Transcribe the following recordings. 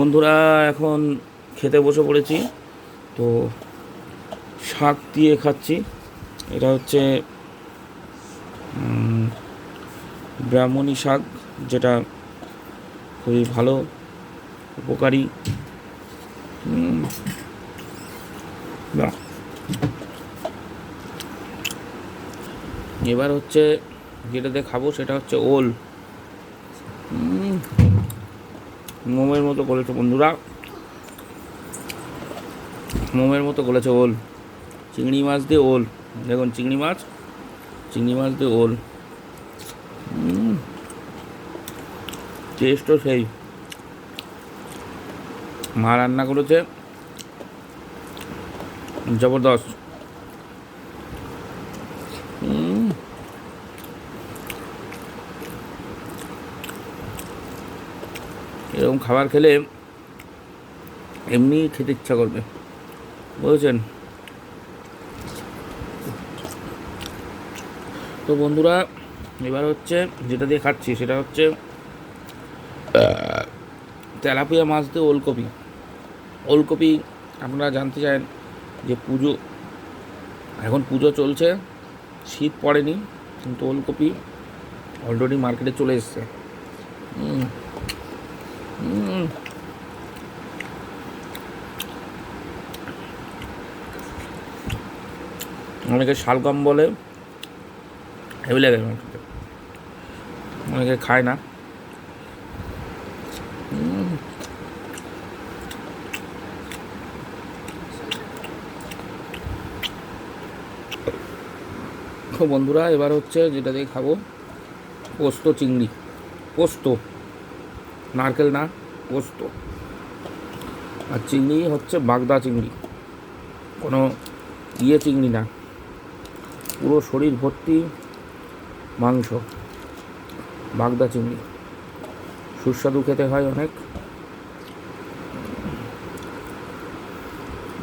বন্ধুরা, এখন খেতে বসে পড়েছি। তো শাক দিয়ে খাচ্ছি। এটা হচ্ছে ব্রাহ্মণী শাক, যেটা খুবই ভালো, উপকারী। এবার হচ্ছে যেটাতে খাব, সেটা হচ্ছে ওল। মোমের মতো করেছে বন্ধুরা। মোমের মতো করেছে ওল। চিংড়ি মাছ দিয়ে ওল। দেখুন, চিংড়ি মাছ চিংড়ি মাছ দিয়ে ওল। টেস্টও সেই। মা রান্না করেছে। জবরদস্ত। এরকম খাবার খেলে এমনি খেতে ইচ্ছা করবে। বুঝেছেন? তো বন্ধুরা, এবার হচ্ছে যেটা দিয়ে খাচ্ছি সেটা হচ্ছে তেলাপিয়া মাছ দিয়ে ওলকপি। ওলকপি আপনারা জানতে চান যে পুজো, এখন পুজো চলছে, শীত পড়েনি, কিন্তু ওলকপি অলরেডি মার্কেটে চলে এসছে। অনেকে শালগম বলে, হেভি লাগে অনেকে খায় না। বন্ধুরা, এবার হচ্ছে যেটা দিয়ে খাব, পোস্ত চিংড়ি। পোস্ত। নারকেল না, পোস্ত। আর চিংড়ি হচ্ছে বাগদা চিংড়ি। কোনো ইয়ে চিংড়ি না। পুরো শরীর ভর্তি মাংস, বাগদা চিংড়ি। সুস্বাদু খেতে হয় অনেক।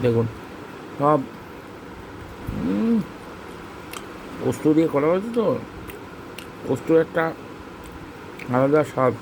দেখুন, সব পোস্ত দিয়ে করা হয়েছে তো? পোস্ত একটা আলাদা স্বাদ।